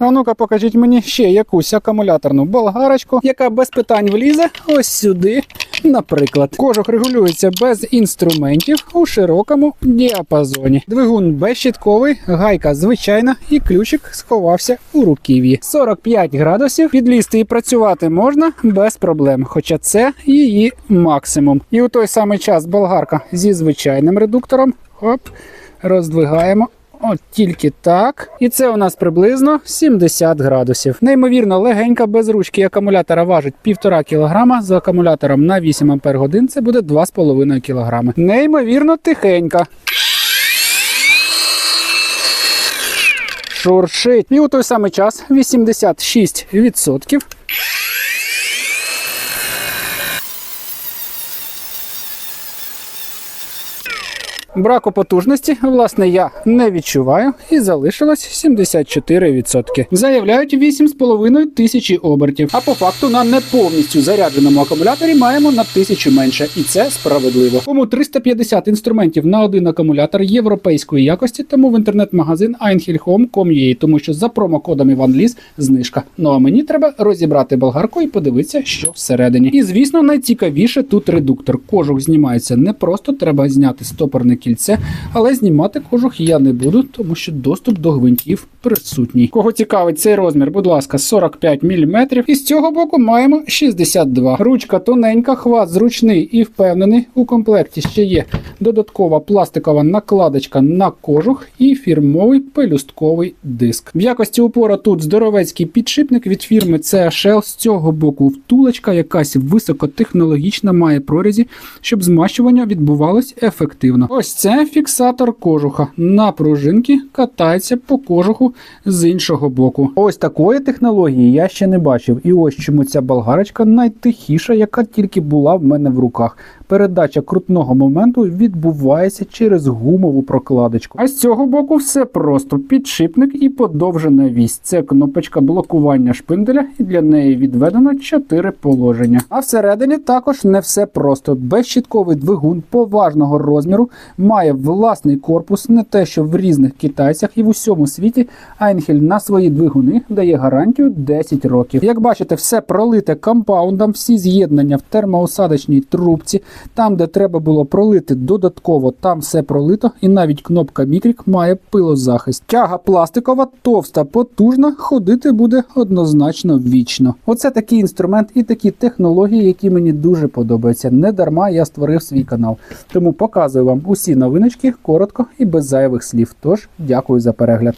А ну-ка, покажіть мені ще якусь акумуляторну болгарочку, яка без питань влізе ось сюди. Наприклад, кожух регулюється без інструментів у широкому діапазоні. Двигун безщітковий, гайка звичайна, і ключик сховався у руків'ї. 45 градусів підлізти і працювати можна без проблем, хоча це її максимум. І у той самий час болгарка зі звичайним редуктором. Хоп, роздвигаємо. От тільки так. І це у нас приблизно 70 градусів. Неймовірно, легенька без ручки акумулятора важить 1,5 кг. З акумулятором на 8 Ах це буде 2,5 кг. Неймовірно тихенька. Шуршить. І у той самий час 86%. Браку потужності, власне, я не відчуваю і залишилось 74%. Заявляють 8,5 тисячі обертів. А по факту на не повністю зарядженому акумуляторі маємо на тисячу менше, і це справедливо. Тому 350 інструментів на один акумулятор європейської якості, тому в інтернет-магазин einhillhome.com.ua, тому що за промокодом IvanLis знижка. Ну а мені треба розібрати болгарку і подивитися, що всередині. І звісно, найцікавіше тут редуктор. Кожух знімається не просто треба зняти стопорне кільце, але знімати кожух я не буду, тому що доступ до гвинтів присутній. Кого цікавить цей розмір, будь ласка, 45 мм. І з цього боку маємо 62. Ручка тоненька, хват зручний і впевнений. У комплекті ще є додаткова пластикова накладочка на кожух і фірмовий пелюстковий диск. В якості упора тут здоровецький підшипник від фірми CHL. З цього боку втулочка якась високотехнологічна має прорізі, щоб змащування відбувалось ефективно. Ось це фіксатор кожуха. На пружинки катається по кожуху з іншого боку. Ось такої технології я ще не бачив. І ось чому ця болгарочка найтихіша, яка тільки була в мене в руках. Передача крутного моменту відбувається через гумову прокладочку. А з цього боку все просто підшипник і подовжена вісь. Це кнопочка блокування шпинделя, і для неї відведено 4 положення. А всередині також не все просто. Безщітковий двигун поважного розміру має власний корпус, не те, що в різних китайцях і в усьому світі Айнхель на свої двигуни дає гарантію 10 років. Як бачите, все пролите компаундом, всі з'єднання в термоосадочній трубці. Там, де треба було пролити додатково, там все пролито, і навіть кнопка мікрік має пилозахист. Тяга пластикова, товста, потужна, ходити буде однозначно вічно. Оце такий інструмент і такі технології, які мені дуже подобаються. Не дарма я створив свій канал. Тому показую вам усі новиночки коротко і без зайвих слів. Тож дякую за перегляд.